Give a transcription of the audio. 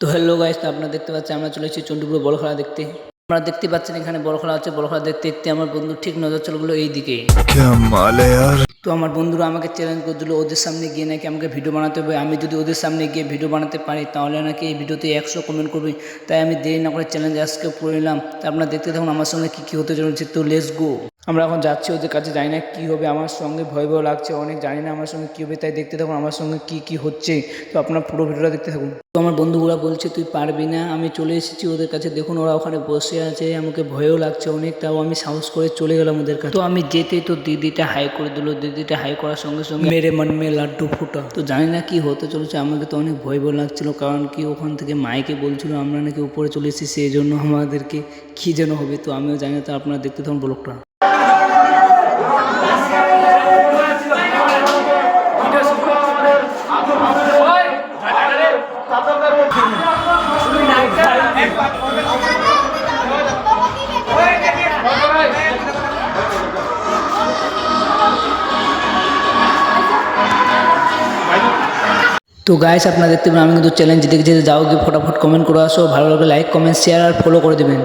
তো hello guys তো আপনারা দেখতে পাচ্ছেন আমরা চলে এসেছি চণ্ডীপুর বড় খেলা দেখতে। আপনারা দেখতে পাচ্ছেন এখানে বড় খেলা হচ্ছে বড় খেলা দেখতে দেখতে আমার বন্ধু ঠিক নজর চলে গেলো এইদিকে। তো আমার বন্ধুরা আমাকে চ্যালেঞ্জ করছিল ওদের সামনে গিয়ে নাকি আমাকে ভিডিও বানাতে হবে? আমি যদি ওদের সামনে গিয়ে ভিডিও বানাতে পারি তাহলে নাকি এই ভিডিওতে একশো কমেন্ট করবে? তাই আমি দেরি না করে চ্যালেঞ্জ আজকে করে নিলাম। তা আপনারা দেখতে থাকুন আমার সঙ্গে কী কী হতে চলেছে তো লেস গো আমরা এখন যাচ্ছি ওদের কাছে, জানি না কী হবে, আমার সঙ্গে ভয় ভয় লাগছে, অনেক জানি না আমার সঙ্গে কী হবে, তাই দেখতে থাকুন আমার সঙ্গে কী কী হচ্ছে। তো আপনার পুরো ভিডিওটা দেখতে থাকুন। তো আমার বন্ধুগুলো বলছে, তুই পারবি না, আমি চলে এসেছি ওদের কাছে, দেখুন ওরা ওখানে বসে আছে, আমাকে ভয়ও লাগছে অনেক, তাও আমি সাহস করে চলে গেলাম ওদের কাছে। তো আমি যেতে, তো দিদিটা হাই করে দিল, দিদিটা হাই করার সঙ্গে সঙ্গে মেরে মন মে লাড্ডু ফুটা। তো জানি না কি হতে চলেছে, আমাকে তো অনেক ভয় ভয় লাগছিল, কারণ কি ওখান থেকে মাইকে বলছিল, আমরা নাকি উপরে চলে এসেছি সেই জন্য আমাদেরকে কী যেন হবে। তো আমিও জানি না, তো আপনারা দেখতে থাকুন ব্লগটা। তো গাইস আপনারা দেখতে পাবেন আমি কিন্তু চ্যালেঞ্জ দেখে যেতে যাও, গিয়ে ফটাফট কমেন্ট করে আসো। ভালো লাগলে লাইক কমেন্ট শেয়ার আর ফলো করে দেবেন।